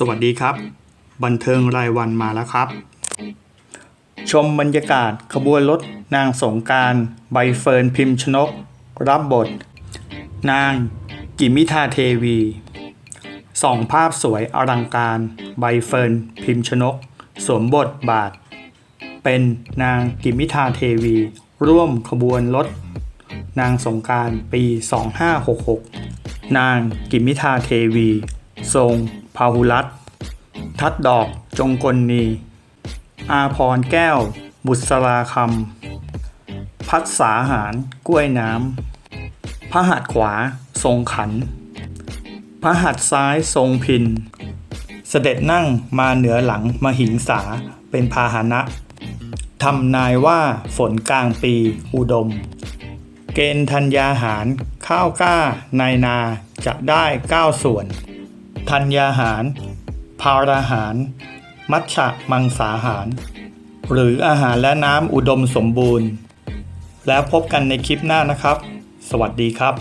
สวัสดีครับ บันเทิงรายวันมาแล้วครับ ชมบรรยากาศขบวนรถนางสงการใบเฟิร์นพิมพ์ชนก รับบท นาง กิมิทาเทวีสองภาพสวยอลังการใบเฟิร์นพิมพ์ชนก สวมบทบาท เป็นนางกิมิทาเทวี ร่วมขบวนรถนางสงการปี 2566 นางกิมิทาเทวี ทรง พาหุรัตทัดดอกจงกลนี อาพรแก้ว บุษราคำ พัดสาหารกล้วยน้ำ พระหัตถ์ขวาทรงขัน พระหัตถ์ซ้ายทรงพิน เสด็จนั่งมาเหนือหลังมหิงสาเป็นพาหนะทำนายว่าฝนกลางปีอุดม เกณฑ์ธัญญาหารข้าวกล้านานาจะได้เก้าส่วน ธัญญาหารพาราหาร มัชฌะมังสาหาร หรืออาหารและน้ำอุดมสมบูรณ์ แล้วพบกันในคลิปหน้านะครับ สวัสดีครับ